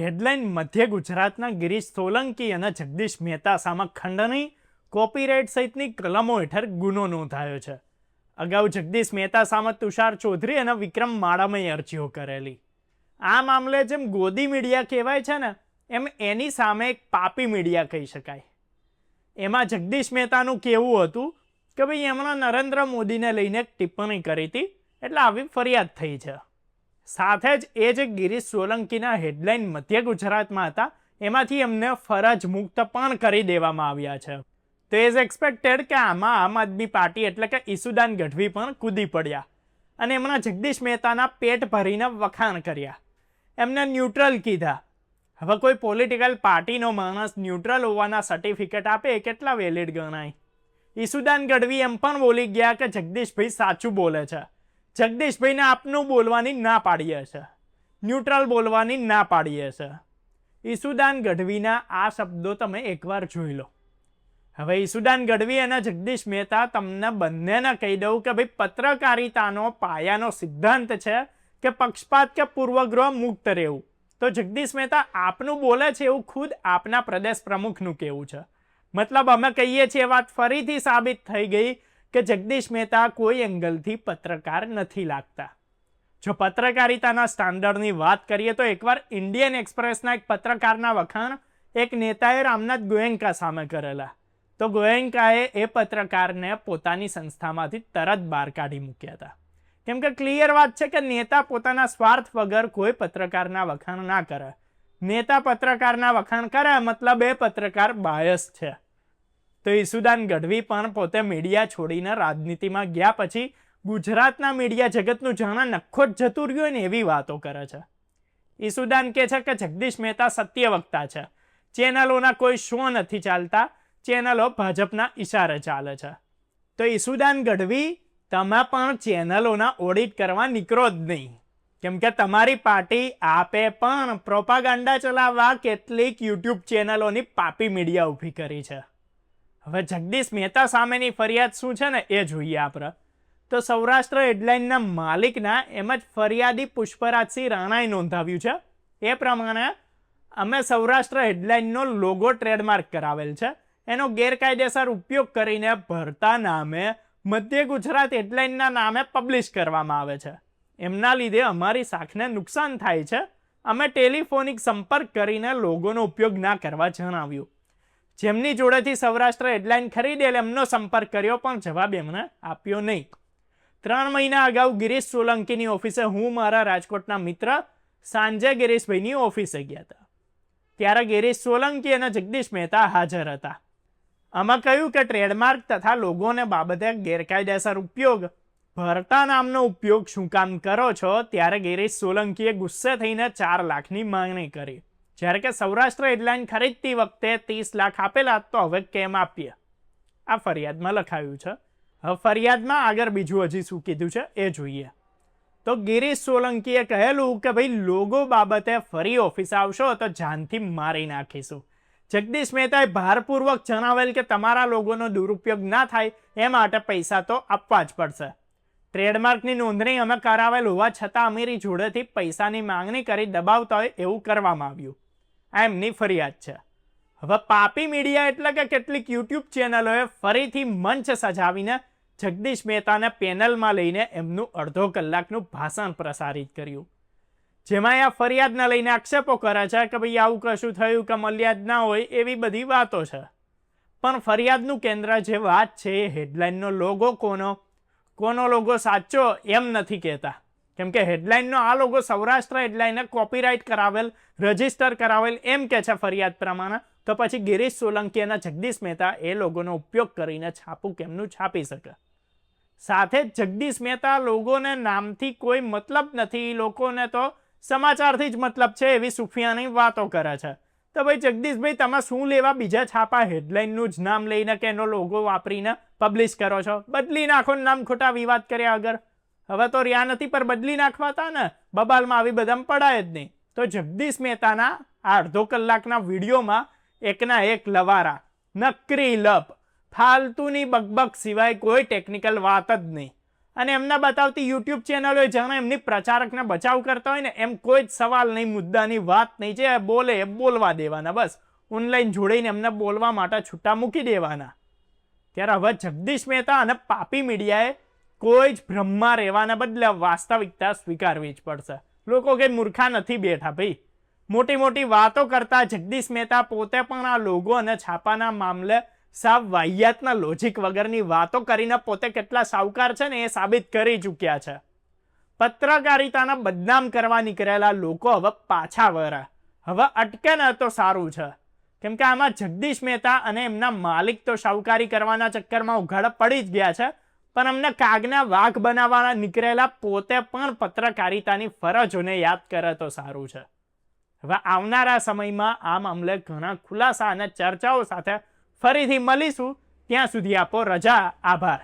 Headline મધ્ય ગુજરાતના ગિરીશ સોલંકી અને જગદીશ મહેતા સામે ખંડની કોપીરાઇટ સહિતની કલમો હેઠળ ગુનો નોંધાયો છે. અગાઉ જગદીશ મહેતા સામે તુષાર ચૌધરી અને વિક્રમ માળામય અરજીઓ કરેલી. આ મામલે જેમ ગોદી મીડિયા કહેવાય છે ને, એમ એની સામે એક પાપી મીડિયા કહી શકાય. એમાં જગદીશ મહેતાનું કહેવું હતું કે ભાઈ, એમણે નરેન્દ્ર મોદીને લઈને ટિપ્પણી કરી હતી, એટલે આવી ફરિયાદ થઈ છે. સાથે જ એ જે ગિરીશ સોલંકીના હેડલાઇન મધ્ય ગુજરાતમાં હતા. એમાંથી એમને ફરજ મુક્ત પણ કરી દેવામાં આવ્યા છે. તો એઝ એક્સપેક્ટેડ કે આમાં આમ આદમી પાર્ટી એટલે કે ઈસુદાન ગઢવી પણ કૂદી પડ્યા અને એમના જગદીશ મહેતાના પેટ ભરીને વખાણ કર્યા. એમને ન્યુટ્રલ કીધા. હવે કોઈ પોલિટિકલ પાર્ટીનો માણસ ન્યુટ્રલ હોવાના સર્ટિફિકેટ આપે એ કેટલા વેલિડ ગણાય? ઈસુદાન ગઢવી એમ પણ બોલી ગયા કે જગદીશભાઈ સાચું બોલે છે. જગદીશભાઈને આપનું બોલવાની ના પાડીએ છે ન્યુટ્રલ બોલવાની ના પાડીએ છે ઈસુદાન ગઢવીના આ શબ્દો તમે એકવાર જોઈ લો. હવે ઈસુદાન ગઢવી અને જગદીશ મહેતા તમને બંનેને કહી દઉં કે ભાઈ, પત્રકારિતાનો પાયાનો સિદ્ધાંત છે કે પક્ષપાત કે પૂર્વગ્રહ મુક્ત રહેવું. તો જગદીશ મહેતા આપનું બોલે છે એવું ખુદ આપના પ્રદેશ પ્રમુખનું કહેવું છે. મતલબ અમે કહીએ છીએ વાત ફરીથી સાબિત થઈ ગઈ કે જગદીશ મહેતા કોઈ એંગલથી પત્રકાર નથી લાગતા. જો પત્રકારિતાના સ્ટાન્ડર્ડની વાત કરીએ તો એકવાર ઇન્ડિયન એક્સપ્રેસના એક પત્રકારના વખાણ એક નેતાએ રામનાથ ગોયંકા સામે કરેલા. તો ગોયંકાએ એ પત્રકારને પોતાની સંસ્થામાંથી તરત બહાર કાઢી મૂક્યા હતા. કેમ કે ક્લિયર વાત છે કે નેતા પોતાના સ્વાર્થ વગર કોઈ પત્રકારના વખાણ ના કરે. નેતા પત્રકારના વખાણ કરે મતલબ એ પત્રકાર બાયસ છે. તો ઈસુદાન ગઢવી પણ પોતે મીડિયા છોડીને રાજનીતિમાં ગયા પછી ગુજરાતના મીડિયા જગતનું જાણા નખો જ જતું રહ્યું ને એવી વાતો કરે છે. ઈસુદાન કહે છે કે જગદીશ મહેતા સત્યવક્તા છે. ચેનલોના કોઈ શો નથી ચાલતા, ચેનલો ભાજપના ઈશારે ચાલે છે. તો ઈસુદાન ગઢવી તમે પણ ચેનલોના ઓડિટ કરવા નીકળો જ નહીં. કેમ કે તમારી પાર્ટી આપે પણ પ્રોપાગાન્ડા ચલાવવા કેટલીક યુટ્યુબ ચેનલોની પાપી મીડિયા ઊભી કરી છે. હવે જગદીશ મહેતા સામેની ફરિયાદ શું છે ને એ જોઈએ આપણે. તો સૌરાષ્ટ્ર હેડલાઇનના માલિકના એમ જ ફરિયાદી પુષ્પરાજસિંહ રાણાએ નોંધાવ્યું છે. એ પ્રમાણે અમે સૌરાષ્ટ્ર હેડલાઇનનો લોગો ટ્રેડમાર્ક કરાવેલ છે. એનો ગેરકાયદેસર ઉપયોગ કરીને ભરતા નામે મધ્ય ગુજરાત હેડલાઇનના નામે પબ્લિશ કરવામાં આવે છે. એમના લીધે અમારી શાખને નુકસાન થાય છે. અમે ટેલિફોનિક સંપર્ક કરીને લોગોનો ઉપયોગ ના કરવા જણાવ્યું. જેમની જોડેથી સૌરાષ્ટ્ર હેડલાઇન ખરીદેલ એમનો સંપર્ક કર્યો, પણ જવાબ એમણે આપ્યો નહીં. ત્રણ મહિના અગાઉ ગિરીશ સોલંકીની ઓફિસે હું, મારા રાજકોટના મિત્ર સાંજે ગિરીશભાઈની ઓફિસે ગયા હતા. ત્યારે ગિરીશ સોલંકી અને જગદીશ મહેતા હાજર હતા. આમાં કહ્યું કે ટ્રેડમાર્ક તથા લોગોને બાબતે ગેરકાયદેસર ઉપયોગ, ભરતા નામનો ઉપયોગ શું કામ કરો છો? ત્યારે ગિરીશ સોલંકીએ ગુસ્સે થઈને ચાર લાખની માંગણી કરી. જ્યારે કે સૌરાષ્ટ્ર એરલાઇન ખરીદતી વખતે ત્રીસ લાખ આપેલા તો હવે કેમ આપીએ? આ ફરિયાદમાં લખાયું છે. હવે ફરિયાદમાં આગળ બીજું હજી શું કીધું છે એ જોઈએ. તો ગિરીશ સોલંકીએ કહેલું કે ભાઈ લોગો બાબતે ફરી ઓફિસ આવશો તો જાનથી મારી નાખીશું. જગદીશ મહેતાએ ભારપૂર્વક જણાવેલ કે તમારા લોગોનો દુરુપયોગ ના થાય એ માટે પૈસા તો આપવા જ પડશે. ટ્રેડમાર્કની નોંધણી અમે કરાવેલ હોવા છતાં અમીરી જોડેથી પૈસાની માંગણી કરી દબાવતા હોય એવું કરવામાં આવ્યું. એમની ફરિયાદ છે. હવે પાપી મીડિયા એટલે કે કેટલીક યુટ્યુબ ચેનલોએ ફરીથી મંચ સજાવીને જગદીશ મહેતાને પેનલમાં લઈને એમનું અડધો કલાકનું ભાષણ પ્રસારિત કર્યું. જેમાં આ ફરિયાદને લઈને આક્ષેપો કરે છે કે ભાઈ આવું કશું થયું કે મલ્યાદ ના હોય એવી બધી વાતો છે. પણ ફરિયાદનું કેન્દ્ર જે વાત છે એ હેડલાઇનનો લોગો કોનો? કોનો લોગો સાચો? એમ નથી કહેતા. કેમ કે હેડલાઇનનો આ લોગો સૌરાષ્ટ્ર હેડલાઈને કોપીરાઇટ કરાવેલ રજિસ્ટર કરાવેલ, એમ કે છે ફરિયાદ પ્રમાણે. તો પછી ગિરીશ સોલંકી અને જગદીશ મહેતા એ લોગોનો ઉપયોગ કરીને છાપું કેમનું છાપી શકે? સાથે જગદીશ મહેતા લોગોને નામથી કોઈ મતલબ નથી. લોકોને તો સમાચારથી જ મતલબ છે એવી સુફિયાની વાતો કરે છે. તો ભાઈ જગદીશભાઈ, તમે શું લેવા બીજા છાપા હેડલાઇનનું જ નામ લઈને કે એનો લોગો વાપરીને પબ્લિશ કરો છો? બદલી નાખો નામ ખોટા વિવાદ કર્યા અગર હવે તો રહ્યા નથી, પર બદલી નાખવા હતા ને. બબાલમાં આવી બધામાં પડાય જ નહીં. તો જગદીશ મહેતાના આ અડધો કલાકના વિડીયોમાં એકના એક લવારા. નકરી લપ. ફાલતુની બકબક સિવાય કોઈ ટેકનિકલ વાત જ નહીં. અને એમના બતાવતી યુટ્યુબ ચેનલો જાણે એમની પ્રચારકને બચાવ કરતા હોય ને, એમ કોઈ જ સવાલ નહીં, મુદ્દાની વાત નહીં, જે બોલે એ બોલવા દેવાના બસ. ઓનલાઈન જોડીને એમને બોલવા માટે છૂટા મૂકી દેવાના. ત્યારે હવે જગદીશ મહેતા અને પાપી મીડિયાએ કોઈ જ ભ્રમમાં રહેવાના બદલે વાસ્તવિકતા સ્વીકારવી જ પડશે. લોકો કે મૂર્ખા નથી બેઠા ભાઈ. મોટી મોટી વાતો કરતા જગદીશ મહેતા પોતે પણ આ લોગો અને છાપાના મામલે સાવ વાહિયાતના લોજિક વગરની વાતો કરીને પોતે કેટલા સાવકાર છે ને એ સાબિત કરી ચૂક્યા છે. પત્રકારિતાના બદનામ કરવા નીકળેલા લોકો હવે પાછા વળે હવે અટકે ને તો સારું છે. કેમ કે આમાં જગદીશ મહેતા અને એમના માલિક તો સાવકારી કરવાના ચક્કરમાં ઉઘાડા પડી જ ગયા છે. પણ અમને કાગના વાઘ બનાવવાના નીકળેલા પોતે પણ પત્રકારિતાની ફરજોને યાદ કરે તો સારું છે. હવે આવનારા સમયમાં આ મામલે ઘણા ખુલાસા અને ચર્ચાઓ સાથે ફરીથી મળીશું. ત્યાં સુધી આપો રજા, આભાર.